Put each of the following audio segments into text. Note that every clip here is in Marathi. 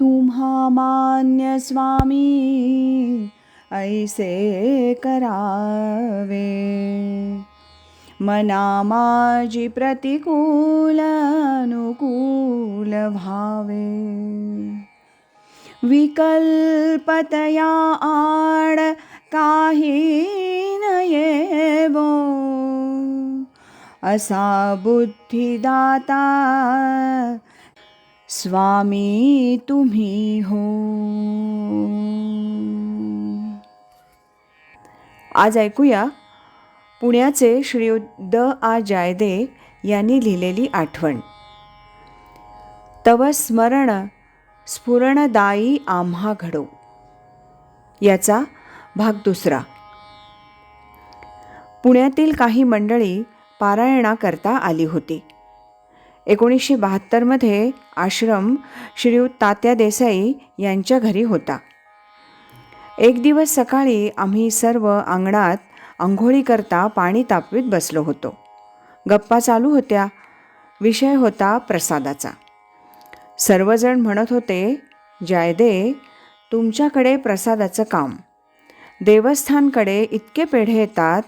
तुम्हा मान्य स्वामी ऐसे करावे। मना माझी प्रतिकूल अनुकूल भावे विकल्पतया आड काही न येवो असा बुद्धिदाता स्वामी तुम्ही हो. आज ऐकूया पुण्याचे श्री द आ जायदे यांनी लिहिलेली आठवण. तव स्मरण स्फुरणदायी आम्हा घडो. याचा भाग दुसरा. पुण्यातील काही मंडळी पारायणाकरता आली होती. एकोणीसशे बहात्तरमध्ये आश्रम श्रीयुत तात्या देसाई यांच्या घरी होता. एक दिवस सकाळी आम्ही सर्व अंगणात आंघोळीकरता पाणी तापवीत बसलो होतो. गप्पा चालू होत्या. विषय होता प्रसादाचा. सर्वजण म्हणत होते जायदे तुमच्याकडे प्रसादाचं काम. देवस्थानकडे इतके पेढे येतात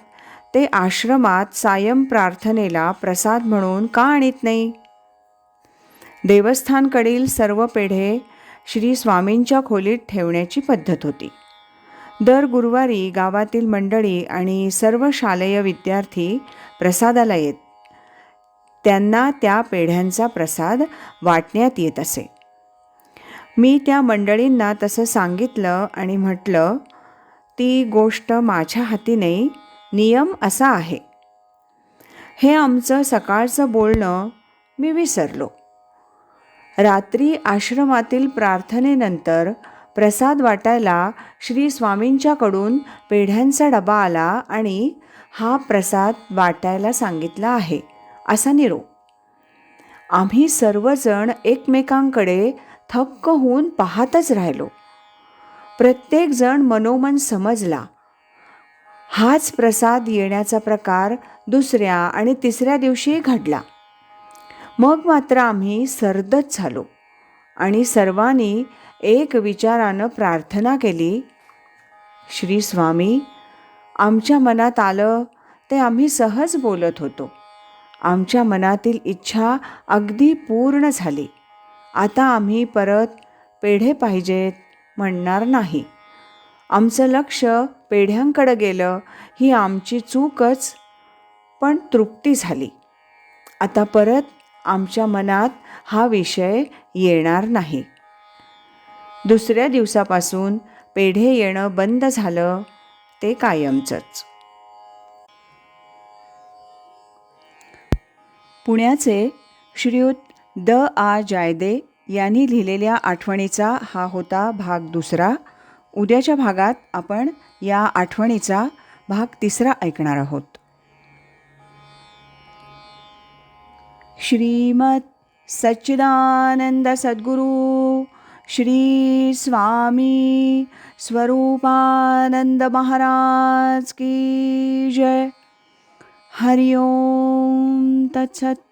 ते आश्रमात सायं प्रार्थनेला प्रसाद म्हणून का आणत नाही? देवस्थानकडील सर्व पेढे श्री स्वामींच्या खोलीत ठेवण्याची पद्धत होती. दर गुरुवारी गावातील मंडळी आणि सर्व शालेय विद्यार्थी प्रसादाला येत. त्यांना त्या पेढ्यांचा प्रसाद वाटण्यात येत असे. मी त्या मंडळींना तसं सांगितलं आणि म्हटलं ती गोष्ट माझ्या हाती नाही नियम असा आहे. हे आमचं सकाळचं बोलणं मी विसरलो. रात्री आश्रमातील प्रार्थनेनंतर प्रसाद वाटायला श्री स्वामींच्याकडून पेढ्यांचा डबा आला आणि हा प्रसाद वाटायला सांगितला आहे असा निरोप. आम्ही सर्वजण एकमेकांकडे थक्क होऊन पाहतच राहिलो. प्रत्येकजण मनोमन समजला. हाच प्रसाद येण्याचा प्रकार दुसऱ्या आणि तिसऱ्या दिवशी घडला. मग मात्र आम्ही सरदच झालो. आणि सर्वांनी एक विचारानं प्रार्थना केली श्री स्वामी आमच्या मनात आलं ते आम्ही सहज बोलत होतो. आमच्या मनातील इच्छा अगदी पूर्ण झाली. आता आम्ही परत पेढे पाहिजेत म्हणणार नाही. आमचं लक्ष पेढ्यांकडं गेलं ही आमची चूकच पण तृप्ती झाली. आता परत आमच्या मनात हा विषय येणार नाही. दुसऱ्या दिवसापासून पेढे येणं बंद झालं ते कायमचंच. पुण्याचे श्रीयुत द. आ. जायदे यांनी लिहिलेल्या आठवणीचा हा होता भाग दुसरा. उद्याच्या भागात आपण या आठवणीचा भाग तिसरा ऐकणार आहोत. श्रीमत् सच्चिदानन्दसद्गुरु श्रीस्वामी श्रीमत्सच्चिदानन्दसद्गुरुश्रीस्वामी स्वरूपानन्दमहाराजकी जय। हरि ओं तत्सत्।